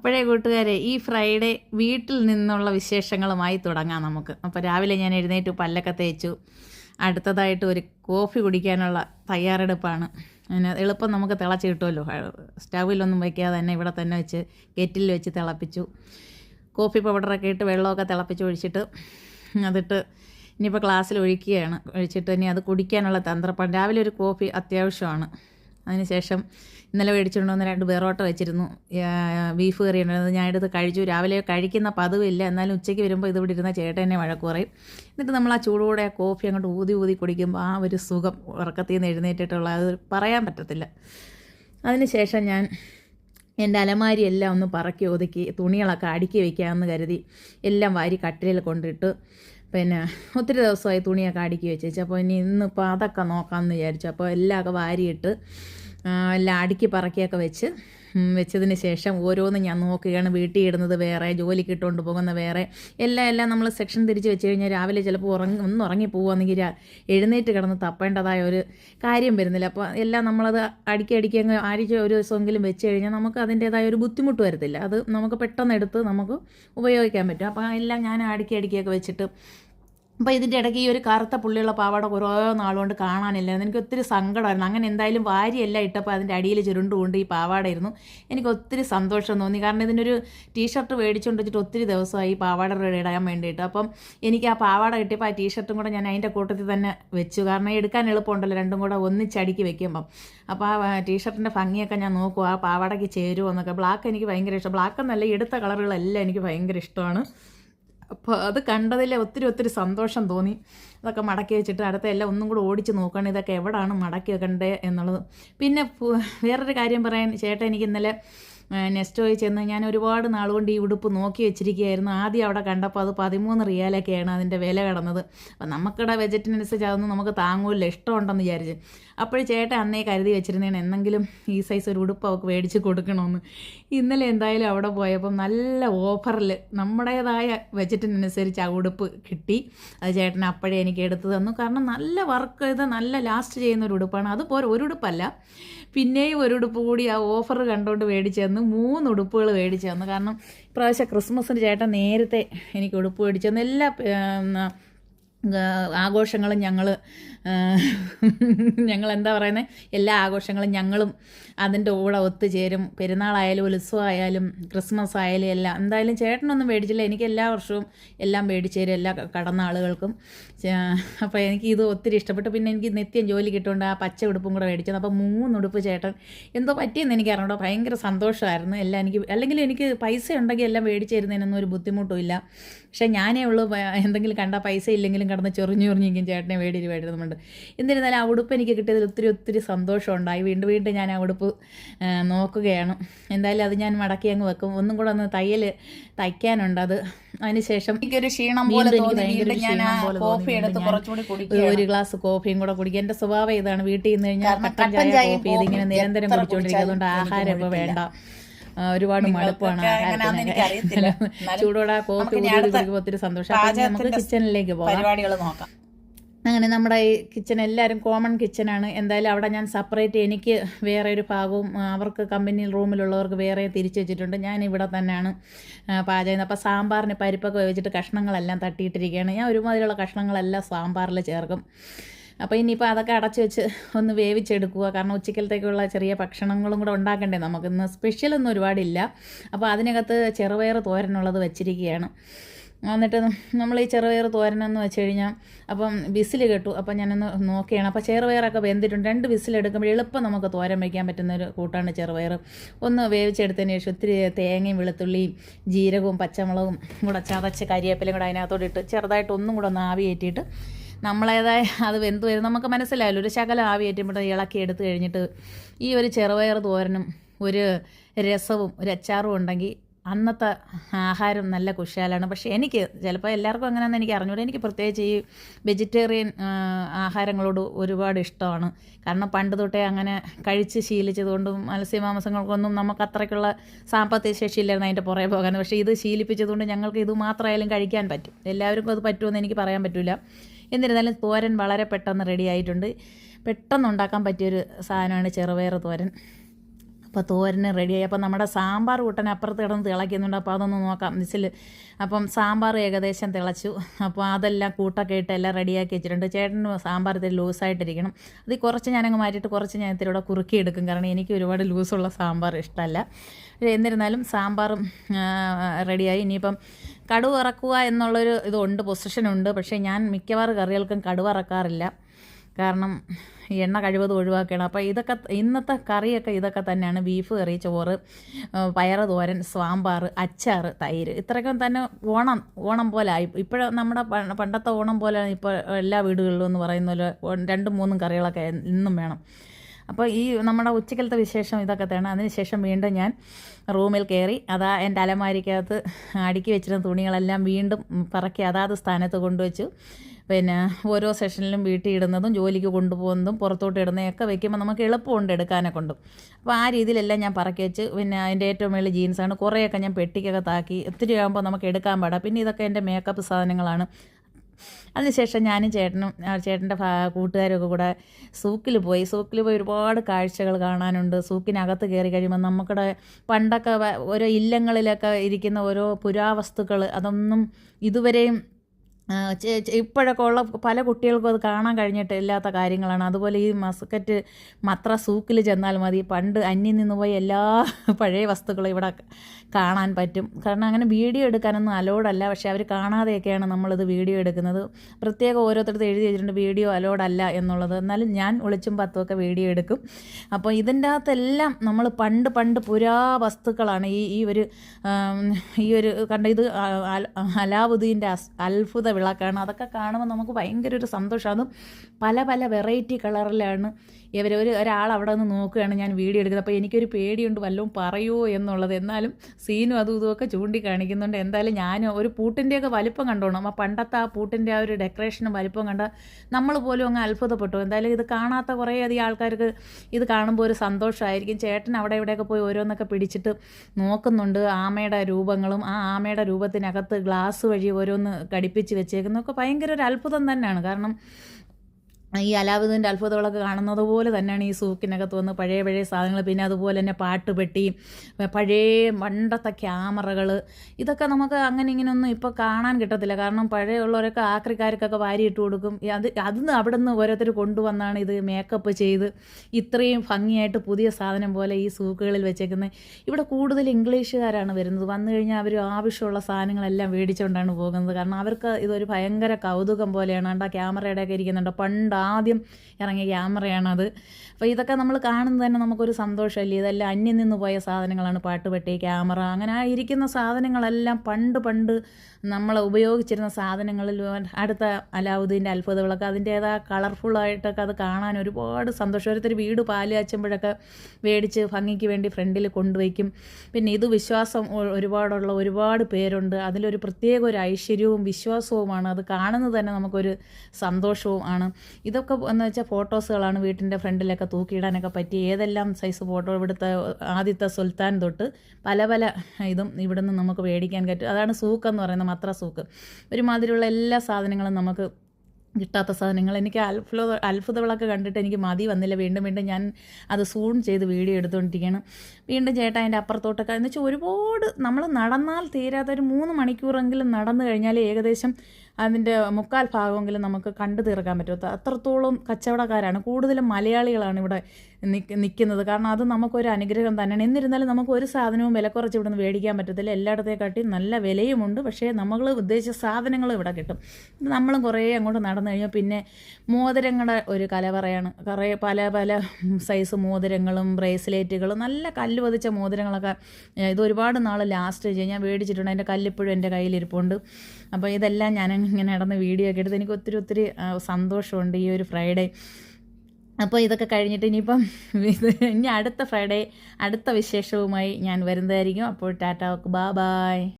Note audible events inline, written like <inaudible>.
അപ്പോഴേ കൂട്ടുകാരെ ഈ ഫ്രൈഡേ വീട്ടിൽ നിന്നുള്ള വിശേഷങ്ങളുമായി തുടങ്ങാം നമുക്ക്. അപ്പോൾ രാവിലെ ഞാൻ എഴുന്നേറ്റ് പല്ലൊക്കെ തേച്ചു. അടുത്തതായിട്ട് ഒരു കോഫി കുടിക്കാനുള്ള തയ്യാറെടുപ്പാണ്. അതിന് എളുപ്പം നമുക്ക് തിളച്ച് കിട്ടുമല്ലോ. സ്റ്റൗവിലൊന്നും വയ്ക്കാതെ തന്നെ ഇവിടെ തന്നെ വെച്ച് കെറ്റിൽ വെച്ച് തിളപ്പിച്ചു. കോഫി പൗഡറൊക്കെ ഇട്ട് വെള്ളമൊക്കെ തിളപ്പിച്ച് ഒഴിച്ചിട്ട് അതിട്ട് ഇനിയിപ്പോൾ ക്ലാസ്സിൽ ഒഴിക്കുകയാണ്. ഒഴിച്ചിട്ട് ഇനി അത് കുടിക്കാനുള്ള തന്ത്രപ്പാട്. രാവിലെ ഒരു കോഫി അത്യാവശ്യമാണ്. അതിനുശേഷം ഇന്നലെ മേടിച്ചുകൊണ്ട് രണ്ട് ബെറോട്ട വെച്ചിരുന്നു. ബീഫ് കറി ഉണ്ടായിരുന്നത് ഞാൻ എടുത്ത് കഴിച്ചു. രാവിലെ കഴിക്കുന്ന പതിവില്ല എന്നാലും ഉച്ചയ്ക്ക് വരുമ്പോൾ ഇത് ഇവിടെ ഇരുന്ന ചേട്ടനെ വഴക്ക് പറയും. എന്നിട്ട് നമ്മൾ ആ ചൂടോടെ ആ കോഫി അങ്ങോട്ട് ഊതി ഊതി കുടിക്കുമ്പോൾ ആ ഒരു സുഖം ഉറക്കത്തിൽ നിന്ന് എഴുന്നേറ്റിട്ടുള്ള അത് പറയാൻ പറ്റത്തില്ല. അതിനുശേഷം ഞാൻ എന്റെ അലമാരി എല്ലാം ഒന്ന് പറക്കി ഒതുക്കി തുണികളൊക്കെ അടുക്കി വയ്ക്കാമെന്ന് കരുതി എല്ലാം വാരി കട്ടിലിൽ കൊണ്ടിട്ട്. പിന്നെ ഒത്തിരി ദിവസമായി തുണിയൊക്കെ അടുക്കി വെച്ചേച്ചു അപ്പോൾ ഇനി ഇന്നിപ്പോൾ അതൊക്കെ നോക്കാമെന്ന് വിചാരിച്ചു. അപ്പോൾ എല്ലാം ഒക്കെ വാരിയിട്ട് എല്ലാം അടുക്കി പറക്കിയൊക്കെ വെച്ച് വെച്ചതിന് ശേഷം ഓരോന്ന് ഞാൻ നോക്കുകയാണ്. വീട്ടിൽ ഇടുന്നത് വേറെ ജോലിക്ക് ഇട്ടുകൊണ്ട് പോകുന്ന വേറെ. എല്ലാം എല്ലാം നമ്മൾ സെക്ഷൻ തിരിച്ച് വെച്ച് കഴിഞ്ഞാൽ രാവിലെ ചിലപ്പോൾ ഉറങ്ങി ഒന്ന് ഉറങ്ങി പോകുകയാണെങ്കിൽ എഴുന്നേറ്റ് കിടന്ന് തപ്പേണ്ടതായ ഒരു കാര്യം വരുന്നില്ല. അപ്പോൾ എല്ലാം നമ്മളത് അടുക്കി അടുക്കി അങ്ങ് ആഴ്ച ഒരു ദിവസമെങ്കിലും വെച്ച് കഴിഞ്ഞാൽ നമുക്ക് അതിന്റേതായ ഒരു ബുദ്ധിമുട്ട് വരത്തില്ല. അത് നമുക്ക് പെട്ടെന്ന് എടുത്ത് നമുക്ക് ഉപയോഗിക്കാൻ പറ്റും. അപ്പോൾ എല്ലാം ഞാൻ അടുക്കി അടുക്കിയൊക്കെ വെച്ചിട്ട് അപ്പോൾ ഇതിന്റെ ഇടയ്ക്ക് ഈ ഒരു കറുത്ത പുള്ളിയുള്ള പാവാട ഓരോ നാളുകൊണ്ട് കാണാനില്ല എനിക്ക് ഒത്തിരി സങ്കടമായിരുന്നു. അങ്ങനെ എന്തായാലും വാരിയെല്ലാം ഇട്ടപ്പോൾ അതിന്റെ അടിയിൽ ചുരുണ്ടുകൊണ്ട് ഈ പാവാടയിരുന്നു എനിക്ക് ഒത്തിരി സന്തോഷം തോന്നി. കാരണം ഇതിനൊരു ടീഷർട്ട് മേടിച്ചുകൊണ്ട് വെച്ചിട്ട് ഒത്തിരി ദിവസമായി ഈ പാവാട ഇടാൻ വേണ്ടിയിട്ട്. അപ്പം എനിക്ക് ആ പാവാട കിട്ടിയപ്പോൾ ആ ടീഷർട്ടും കൂടെ ഞാൻ അതിന്റെ കൂട്ടത്തിൽ തന്നെ വെച്ചു. കാരണം എടുക്കാൻ എളുപ്പമുണ്ടല്ലോ രണ്ടും കൂടെ ഒന്നിച്ചടിക്ക് വെക്കുമ്പം. അപ്പോൾ ആ ടീഷർട്ടിന്റെ ഭംഗിയൊക്കെ ഞാൻ നോക്കും ആ പാവാടയ്ക്ക് ചേരുമോ എന്നൊക്കെ. ബ്ലാക്ക് എനിക്ക് ഭയങ്കര ഇഷ്ടം. ബ്ലാക്ക് എന്നല്ല എടുത്ത കളറുകളെല്ലാം എനിക്ക് ഭയങ്കര ഇഷ്ടമാണ്. അപ്പോൾ അത് കണ്ടതിൽ ഒത്തിരി ഒത്തിരി സന്തോഷം തോന്നി. അതൊക്കെ മടക്കി വെച്ചിട്ട് അടുത്ത എല്ലാം ഒന്നും കൂടെ ഓടിച്ച് നോക്കണം ഇതൊക്കെ എവിടെയാണ് മടക്കി വെക്കണ്ടേ എന്നുള്ളത്. പിന്നെ വേറൊരു കാര്യം പറയാൻ ചേട്ടൻ എനിക്ക് ഇന്നലെ നെസ്റ്റോയിൽ ചെന്ന് ഞാൻ ഒരുപാട് നാളുകൊണ്ട് ഈ ഉടുപ്പ് നോക്കി വെച്ചിരിക്കുകയായിരുന്നു. ആദ്യം അവിടെ കണ്ടപ്പോൾ അത് പതിമൂന്ന് റിയാലൊക്കെയാണ് അതിന്റെ വില കിടന്നത്. അപ്പം നമുക്കിടെ ബജറ്റിനനുസരിച്ച് അതൊന്നും നമുക്ക് താങ്ങൂല്ല ഇഷ്ടമുണ്ടെന്ന് വിചാരിച്ച്. അപ്പോൾ ചേട്ടൻ അന്നേ കരുതി വെച്ചിരുന്നേന് എന്തെങ്കിലും ഈ സൈസ് ഒരു ഉടുപ്പ് അവൾക്ക് മേടിച്ച് കൊടുക്കണമെന്ന് ഇന്നലെ എന്തായാലും അവിടെ പോയപ്പം നല്ല ഓഫറിൽ നമ്മുടേതായ ബജറ്റിനനുസരിച്ച് ആ ഉടുപ്പ് കിട്ടി. അത് ചേട്ടൻ അപ്പോഴേ എനിക്ക് എടുത്തു തന്നു. കാരണം നല്ല വർക്ക് ഇത് നല്ല ലാസ്റ്റ് ചെയ്യുന്ന ഒരു ഉടുപ്പാണ്. അതുപോലെ ഒരു ഉടുപ്പല്ല. പിന്നെയും ഒരു ഉടുപ്പ് കൂടി ആ ഓഫർ കണ്ടുകൊണ്ട് മേടിച്ചു തന്നു. മൂന്ന് ഉടുപ്പുകൾ മേടിച്ചു തന്നു. കാരണം ഇപ്രാവശ്യം ക്രിസ്മസിന് ചേട്ടൻ നേരത്തെ എനിക്ക് ഉടുപ്പ് മേടിച്ചു തന്നു. എല്ലാ ആഘോഷങ്ങളും ഞങ്ങൾ ഞങ്ങൾ എന്താ പറയുന്നത് എല്ലാ ആഘോഷങ്ങളും ഞങ്ങളും അതിന്റെ കൂടെ ഒത്തുചേരും. പെരുന്നാളായാലും ഉത്സവമായാലും ക്രിസ്മസ് ആയാലും എല്ലാം. എന്തായാലും ചേട്ടനൊന്നും മേടിച്ചില്ല എനിക്ക് എല്ലാ വർഷവും എല്ലാം മേടിച്ചു തരും എല്ലാ കടന്ന ആളുകൾക്കും. അപ്പോൾ എനിക്ക് ഇത് ഒത്തിരി ഇഷ്ടപ്പെട്ടു. പിന്നെ എനിക്ക് നിത്യം ജോലി കിട്ടുകൊണ്ട് ആ പച്ച ഉടുപ്പും കൂടെ മേടിച്ചത് അപ്പോൾ മൂന്ന് ഉടുപ്പ് ചേട്ടൻ എന്തോ പറ്റിയെന്ന് എനിക്ക് അറിഞ്ഞോ ഭയങ്കര സന്തോഷമായിരുന്നു. എല്ലാം എനിക്ക് അല്ലെങ്കിൽ എനിക്ക് പൈസ ഉണ്ടെങ്കിൽ എല്ലാം മേടിച്ചു തരുന്നതിനൊന്നും ഒരു ബുദ്ധിമുട്ടും ഇല്ല. പക്ഷേ ഞാനേ ഉള്ളൂ എന്തെങ്കിലും കണ്ട പൈസ ഇല്ലെങ്കിലും കടന്ന് ചൊറിഞ്ഞു ചൊറിഞ്ഞിരിക്കും ചേട്ടനെ മേടിച്ച് മേടിക്കുന്നുണ്ട് എന്നിരുന്നാലും ആ ഉടുപ്പ് എനിക്ക് കിട്ടിയതിൽ ഒത്തിരി ഒത്തിരി സന്തോഷമുണ്ടായി. വീണ്ടും വീണ്ടും ഞാൻ ആ ഉടുപ്പ് നോക്കുകയാണ്. എന്തായാലും അത് ഞാൻ മടക്കി അങ്ങ് വെക്കും. ഒന്നും കൂടെ ഒന്ന് തയ്യൽ തയ്ക്കാനുണ്ട് അത്. അതിനുശേഷം എനിക്കൊരു ക്ഷീണം പോലെ കോഫി എടുത്ത് കുറച്ചുകൂടി ഒരു- ഗ്ലാസ് കോഫിയും കൂടെ കുടിക്കുക. എന്റെ സ്വഭാവം ഇതാണ്. വീട്ടിൽ നിന്ന് കഴിഞ്ഞാൽ കട്ടൻ ചായ കോഫി ഇതിങ്ങനെ നിരന്തരം കുടിച്ചുകൊണ്ടിരിക്കുക കുടിച്ചുകൊണ്ടിരിക്കും. അതുകൊണ്ട് ആഹാരം ഇപ്പോൾ വേണ്ട. ഒരുപാട് മടുപ്പാണ് <laughs> ചൂടോടെ കുടിക്കുമ്പോൾ ഒത്തിരി സന്തോഷം. നമുക്ക് കിച്ചണിലേക്ക് പോകാം. അങ്ങനെ നമ്മുടെ ഈ കിച്ചൺ എല്ലാവരും കോമൺ കിച്ചണാണ് എന്തായാലും അവിടെ ഞാൻ സെപ്പറേറ്റ് എനിക്ക് വേറെ ഒരു ഭാഗവും അവർക്ക് കമ്പനി റൂമിലുള്ളവർക്ക് വേറെ തിരിച്ചു വെച്ചിട്ടുണ്ട്. ഞാൻ ഇവിടെ തന്നെയാണ് പാചകം. ചെയ്യുന്നത് അപ്പോൾ സാമ്പാറിന് പരിപ്പൊക്കെ വെച്ചിട്ട് കഷ്ണങ്ങളെല്ലാം തട്ടിയിട്ടിരിക്കുകയാണ്. ഞാൻ ഒരുമാതിരിയുള്ള കഷ്ണങ്ങളെല്ലാം സാമ്പാറിൽ ചേർക്കും. അപ്പോൾ ഇനിയിപ്പോൾ അതൊക്കെ അടച്ച് വെച്ച് ഒന്ന് വേവിച്ചെടുക്കുക. കാരണം ഉച്ചക്കലത്തേക്കുള്ള ചെറിയ ഭക്ഷണങ്ങളും കൂടെ ഉണ്ടാക്കണ്ടേ നമുക്കിന്ന് സ്പെഷ്യലൊന്നും ഒരുപാടില്ല. അപ്പോൾ അതിനകത്ത് ചെറുപയർ തോരനുള്ളത് വെച്ചിരിക്കുകയാണ്. എന്നിട്ട് നമ്മൾ ഈ ചെറുപയർ തോരനെന്ന് വെച്ച് കഴിഞ്ഞാൽ അപ്പം വിസിൽ കെട്ടു. അപ്പം ഞാനൊന്ന് നോക്കിയാണ്. അപ്പോൾ ചെറുപയറൊക്കെ വെന്തിട്ടുണ്ട്. രണ്ട് വിസിലെടുക്കുമ്പോൾ എളുപ്പം നമുക്ക് തോരൻ വയ്ക്കാൻ പറ്റുന്ന ഒരു കൂട്ടാണ് ചെറുപയർ ഒന്ന് വേവിച്ചെടുത്തതിന് ശേഷം ഒത്തിരി തേങ്ങയും വെളുത്തുള്ളിയും ജീരകവും പച്ചമുളകും കൂടെ ചതച്ച് കരിയേപ്പിലും കൂടെ അതിനകത്തോട്ട് ഇട്ട് ചെറുതായിട്ട് ഒന്നും കൂടെ ഒന്ന് ആവി കയറ്റിയിട്ട് നമ്മളേതായ അത് വെന്ത് വരും നമുക്ക് മനസ്സിലായല്ലോ. ഒരു ശകലം ആവി കയറ്റുമ്പോൾ ഇളക്കി എടുത്തു കഴിഞ്ഞിട്ട് ഈ ഒരു ചെറുപയർ തോരനും ഒരു രസവും ഒരു അച്ചാറും ഉണ്ടെങ്കിൽ അന്നത്തെ ആഹാരം നല്ല കുശാലാണ്. പക്ഷേ എനിക്ക് ചിലപ്പോൾ എല്ലാവർക്കും അങ്ങനെയാണെന്ന് എനിക്ക് അറിഞ്ഞൂടെ. എനിക്ക് പ്രത്യേകിച്ച് ഈ വെജിറ്റേറിയൻ ആഹാരങ്ങളോട് ഒരുപാട് ഇഷ്ടമാണ്. കാരണം പണ്ട് തൊട്ടേ അങ്ങനെ കഴിച്ച് ശീലിച്ചതുകൊണ്ടും മത്സ്യമാംസങ്ങൾക്കൊന്നും നമുക്ക് അത്രയ്ക്കുള്ള സാമ്പത്തിക ശേഷിയില്ലായിരുന്നു അതിന്റെ പുറകെ പോകാൻ. പക്ഷേ ഇത് ശീലിപ്പിച്ചതുകൊണ്ട് ഞങ്ങൾക്ക് ഇത് മാത്രമായാലും കഴിക്കാൻ പറ്റും. എല്ലാവർക്കും അത് പറ്റുമെന്ന് എനിക്ക് പറയാൻ പറ്റില്ല എന്നിരുന്നാലും തോരൻ വളരെ പെട്ടെന്ന് റെഡി ആയിട്ടുണ്ട്. പെട്ടെന്ന് ഉണ്ടാക്കാൻ പറ്റിയൊരു സാധനമാണ് ചെറുപയർ തോരൻ. അപ്പോൾ തോരന് റെഡിയായി അപ്പോൾ നമ്മുടെ സാമ്പാർ കൂട്ടൻ അപ്പുറത്ത് കിടന്ന് തിളയ്ക്കുന്നുണ്ട്. അപ്പോൾ അതൊന്ന് നോക്കാം. മിസ്സിൽ അപ്പം സാമ്പാർ ഏകദേശം തിളച്ചു. അപ്പോൾ അതെല്ലാം കൂട്ടൊക്കെ ഇട്ട് എല്ലാം റെഡിയാക്കി വെച്ചിട്ടുണ്ട്. ചേട്ടന് സാമ്പാർ ഇത്തിരി ലൂസായിട്ടിരിക്കണം അത് കുറച്ച് ഞാനങ്ങ് മാറ്റിയിട്ട് കുറച്ച് ഞാൻ ഇത്തിരി കൂടെ കുറുക്കി എടുക്കും. കാരണം എനിക്ക് ഒരുപാട് ലൂസുള്ള സാമ്പാർ ഇഷ്ടമല്ല. എന്നിരുന്നാലും സാമ്പാറും റെഡിയായി ഇനിയിപ്പം കടുവ് ഇറക്കുക എന്നുള്ളൊരു ഇതുണ്ട് പൊസിഷനുണ്ട് പക്ഷേ ഞാൻ മിക്കവാറും കറികൾക്കും കടുവ് ഇറക്കാറില്ല കാരണം എണ്ണ കഴിവതും ഒഴിവാക്കണം അപ്പോൾ ഇതൊക്കെ ഇന്നത്തെ കറിയൊക്കെ ഇതൊക്കെ തന്നെയാണ്. ബീഫ് കറി ചോറ് പയറ് തോരൻ സാമ്പാർ അച്ചാർ തൈര്. ഇത്രയൊക്കെ തന്നെ ഓണം ഓണം പോലെ ആയി. ഇപ്പോഴും നമ്മുടെ പണ്ടത്തെ ഓണം പോലെ ഇപ്പോൾ എല്ലാ വീടുകളിലും എന്ന് പറയുന്ന പോലെ രണ്ടും മൂന്നും കറികളൊക്കെ ഇന്നും വേണം. അപ്പോൾ ഈ നമ്മുടെ ഉച്ചക്കലത്തെ വിശേഷം ഇതൊക്കെ തന്നെ അതിനുശേഷം വീണ്ടും ഞാൻ റൂമിൽ കയറി അതാ എന്റെ അലമാരിക്കകത്ത് അടുക്കി വെച്ചിരുന്ന തുണികളെല്ലാം വീണ്ടും പറക്കി അതാത് സ്ഥാനത്ത് കൊണ്ടുവച്ചു. പിന്നെ ഓരോ സെഷനിലും വീട്ടിൽ ഇടുന്നതും ജോലിക്ക് കൊണ്ടുപോകുന്നതും പുറത്തോട്ട് ഇടുന്നതൊക്കെ വെക്കുമ്പോൾ നമുക്ക് എളുപ്പമുണ്ട് എടുക്കാനെ കൊണ്ടും. അപ്പോൾ ആ രീതിയിലെല്ലാം ഞാൻ പറക്കി വെച്ച് പിന്നെ അതിന്റെ ഏറ്റവും വലിയ ജീൻസാണ്. കുറേയൊക്കെ ഞാൻ പെട്ടിക്കൊക്കെ താക്കി ഒത്തിരി ആകുമ്പോൾ നമുക്ക് എടുക്കാൻ പാടാം. പിന്നെ ഇതൊക്കെ എന്റെ മേക്കപ്പ് സാധനങ്ങളാണ്. അതിനുശേഷം ഞാനും ചേട്ടനും ചേട്ടന്റെ കൂട്ടുകാരൊക്കെ കൂടെ സൂക്കിൽ പോയി. സൂക്കിൽ പോയി ഒരുപാട് കാഴ്ചകൾ കാണാനുണ്ട്. സൂക്കിനകത്ത് കയറി കഴിയുമ്പോൾ നമുക്കിടെ പണ്ടൊക്കെ ഓരോ ഇല്ലങ്ങളിലൊക്കെ ഇരിക്കുന്ന ഓരോ പുരാവസ്തുക്കൾ അതൊന്നും ഇതുവരെയും ഇപ്പോഴൊക്കെ ഉള്ള പല കുട്ടികൾക്കും അത് കാണാൻ കഴിഞ്ഞിട്ട് ഇല്ലാത്ത കാര്യങ്ങളാണ്. അതുപോലെ ഈ മസ്ക്കറ്റ് മത്ര സൂക്കിൽ ചെന്നാൽ മതി. പണ്ട് അന്യം നിന്ന് പോയി എല്ലാ <laughs> പഴയ വസ്തുക്കളും ഇവിടെ കാണാൻ പറ്റും. കാരണം അങ്ങനെ വീഡിയോ എടുക്കാനൊന്നും അലോഡല്ല പക്ഷേ അവർ കാണാതെയൊക്കെയാണ് നമ്മളിത് വീഡിയോ എടുക്കുന്നത്. പ്രത്യേകം ഓരോരുത്തരത്ത് എഴുതി വെച്ചിട്ടുണ്ട് വീഡിയോ അലോഡല്ല എന്നുള്ളത്. എന്നാലും ഞാൻ ഒളിച്ചും പത്തുമൊക്കെ വീഡിയോ എടുക്കും. അപ്പോൾ ഇതിന്റെ അകത്തെല്ലാം നമ്മൾ പണ്ട് പണ്ട് പുരാ വസ്തുക്കളാണ്. ഈ ഈ ഒരു ഈ ഒരു കണ്ട ഇത് അലാവുദ്ദീന്റെ അത്ഭുത വിളക്കാണ്. അതൊക്കെ കാണുമ്പോൾ നമുക്ക് ഭയങ്കര ഒരു സന്തോഷം. അതും പല പല വെറൈറ്റി കളറിലാണ്. ഇവർ ഒരു ഒരാൾ അവിടെ നിന്ന് നോക്കുകയാണ് ഞാൻ വീഡിയോ എടുക്കുന്നത്. അപ്പോൾ എനിക്കൊരു പേടിയുണ്ട് വല്ലതും പറയുമോ എന്നുള്ളത്. എന്നാലും സീനും അതും ഇതുമൊക്കെ ചൂണ്ടിക്കാണിക്കുന്നുണ്ട്. എന്തായാലും ഞാൻ ഒരു പൂട്ടിന്റെയൊക്കെ വലിപ്പം കണ്ടോണം. ആ പണ്ടത്തെ ആ പൂട്ടിന്റെ ആ ഒരു ഡെക്കറേഷനും വലിപ്പം കണ്ട നമ്മൾ പോലും അങ്ങ് അത്ഭുതപ്പെട്ടു. എന്തായാലും ഇത് കാണാത്ത കുറേ അധികം ആൾക്കാർക്ക് ഇത് കാണുമ്പോൾ ഒരു സന്തോഷമായിരിക്കും ചേട്ടൻ അവിടെ ഇവിടെയൊക്കെ പോയി ഓരോന്നൊക്കെ പിടിച്ചിട്ട് നോക്കുന്നുണ്ട്. ആമയുടെ രൂപങ്ങളും ആ ആമയുടെ രൂപത്തിനകത്ത് ഗ്ലാസ് വഴി ഓരോന്ന് ഘടിപ്പിച്ച് വെച്ചേക്കുന്നതൊക്കെ ഭയങ്കര ഒരു അത്ഭുതം തന്നെയാണ്. കാരണം ഈ അലാവുദ്ദീന്റെ അത്ഭുതങ്ങളൊക്കെ കാണുന്നത് പോലെ തന്നെയാണ് ഈ സൂക്കിനകത്ത് വന്ന് പഴയ പഴയ സാധനങ്ങൾ പിന്നെ അതുപോലെ തന്നെ പാട്ടുപെട്ടി പഴയ പണ്ടത്തെ ക്യാമറകൾ. ഇതൊക്കെ നമുക്ക് അങ്ങനെ ഇങ്ങനെയൊന്നും ഇപ്പോൾ കാണാൻ കിട്ടത്തില്ല. കാരണം പഴയ ഉള്ളവരൊക്കെ ആക്രിക്കാർക്കൊക്കെ വാരിയിട്ട് കൊടുക്കും. അത് അതിന്ന് അവിടെ നിന്ന് ഓരോരുത്തർ കൊണ്ടുവന്നാണ് ഇത് മേക്കപ്പ് ചെയ്ത് ഇത്രയും ഭംഗിയായിട്ട് പുതിയ സാധനം പോലെ ഈ സൂക്കുകളിൽ വെച്ചേക്കുന്നത് ഇവിടെ കൂടുതൽ ഇംഗ്ലീഷുകാരാണ് വരുന്നത്. വന്നു കഴിഞ്ഞാൽ അവർ ആവശ്യമുള്ള സാധനങ്ങളെല്ലാം മേടിച്ചുകൊണ്ടാണ് പോകുന്നത്. കാരണം അവർക്ക് ഇതൊരു ഭയങ്കര കൗതുകം പോലെയാണ്. കണ്ട ക്യാമറയുടെയൊക്കെ ഇരിക്കുന്നുണ്ട്. പണ്ട് ആദ്യം ഇറങ്ങിയ ക്യാമറയാണത്. അപ്പോൾ ഇതൊക്കെ നമ്മൾ കാണുന്നത് തന്നെ നമുക്കൊരു സന്തോഷമല്ലേ? ഇതെല്ലാം അന്യം നിന്ന് പോയ സാധനങ്ങളാണ് പാട്ടുപെട്ടി ക്യാമറ. അങ്ങനെ ആ ഇരിക്കുന്ന സാധനങ്ങളെല്ലാം പണ്ട് പണ്ട് നമ്മൾ ഉപയോഗിച്ചിരുന്ന സാധനങ്ങളിൽ അടുത്ത അലാവുദ്ദീന്റെ അത്ഭുതങ്ങളൊക്കെ അതിന്റേതാ കളർഫുള്ളായിട്ടൊക്കെ അത് കാണാൻ ഒരുപാട് സന്തോഷം. ഓരോരുത്തർ വീട് പാൽ കാച്ചുമ്പോഴൊക്കെ മേടിച്ച് ഭംഗിക്ക് വേണ്ടി ഫ്രണ്ടിൽ കൊണ്ടുവയ്ക്കും. പിന്നെ ഇത് വിശ്വാസം ഒരുപാടുള്ള ഒരുപാട് പേരുണ്ട്. അതിലൊരു പ്രത്യേക ഒരു ഐശ്വര്യവും വിശ്വാസവുമാണ്. അത് കാണുന്നത് തന്നെ നമുക്കൊരു സന്തോഷവും ആണ്. ഇതൊക്കെ എന്ന് വെച്ചാൽ ഫോട്ടോസുകളാണ് വീട്ടിന്റെ ഫ്രണ്ടിലൊക്കെ തൂക്കിയിടാനൊക്കെ പറ്റി ഏതെല്ലാം സൈസ് ഫോട്ടോ ഇവിടുത്തെ ആദ്യത്തെ സുൽത്താൻ തൊട്ട് പല പല ഇതും ഇവിടുന്ന് നമുക്ക് മേടിക്കാൻ പറ്റും. അതാണ് സൂക്ക് എന്ന് പറയുന്നത് മത്ര സൂക്ക്. ഒരുമാതിരിയുള്ള എല്ലാ സാധനങ്ങളും നമുക്ക് കിട്ടാത്ത സാധനങ്ങൾ. എനിക്ക് അത്ഭുത അത്ഭുതങ്ങളൊക്കെ കണ്ടിട്ട് എനിക്ക് മതി വന്നില്ല. വീണ്ടും വീണ്ടും ഞാൻ അത് സൂൺ ചെയ്ത് വീഡിയോ എടുത്തുകൊണ്ടിരിക്കുകയാണ് വീണ്ടും ചേട്ടാ അതിന്റെ അപ്പുറത്തോട്ടൊക്കെ എന്ന് വെച്ചാൽ ഒരുപാട് നമ്മൾ നടന്നാൽ തീരാത്ത ഒരു മൂന്ന് മണിക്കൂറെങ്കിലും നടന്നു കഴിഞ്ഞാൽ ഏകദേശം അതിന്റെ മുക്കാൽ ഭാഗമെങ്കിലും നമുക്ക് കണ്ടു തീർക്കാൻ പറ്റും. അത്രത്തോളം കച്ചവടക്കാരാണ്. കൂടുതലും മലയാളികളാണ് ഇവിടെ നിൽക്കുന്നത് കാരണം അത് നമുക്കൊരു അനുഗ്രഹം തന്നെയാണ്. എന്നിരുന്നാലും നമുക്ക് ഒരു സാധനവും വില കുറച്ച് ഇവിടെ നിന്ന് മേടിക്കാൻ പറ്റത്തില്ല. എല്ലായിടത്തേക്കാട്ടി നല്ല വിലയുമുണ്ട്. പക്ഷേ നമ്മൾ ഉദ്ദേശിച്ച സാധനങ്ങൾ ഇവിടെ കിട്ടും. നമ്മളും കുറേ അങ്ങോട്ട് നടന്നു കഴിഞ്ഞാൽ പിന്നെ മോതിരങ്ങളുടെ ഒരു കലവറയാണ് കുറേ പല പല സൈസ് മോതിരങ്ങളും ബ്രേസ്ലെറ്റുകളും നല്ല കല്ല് പതിച്ച മോതിരങ്ങളൊക്കെ ഇത് ഒരുപാട് നാൾ ലാസ്റ്റ് ഞാൻ മേടിച്ചിട്ടുണ്ട്. അതിന്റെ കല്ലിപ്പോഴും എന്റെ കയ്യിലിരിപ്പുണ്ട്. അപ്പോൾ ഇതെല്ലാം ഞാൻ ഇങ്ങനെ നടന്ന് വീഡിയോ ഒക്കെ എടുത്ത് എനിക്ക് ഒത്തിരി ഒത്തിരി സന്തോഷമുണ്ട് ഈ ഒരു ഫ്രൈഡേ അപ്പോൾ ഇതൊക്കെ കഴിഞ്ഞിട്ട് ഇനിയിപ്പം ഇനി അടുത്ത ഫ്രൈഡേ അടുത്ത വിശേഷവുമായി ഞാൻ വരുന്നതായിരിക്കും. അപ്പോൾ ടാറ്റാ ബാ ബായ്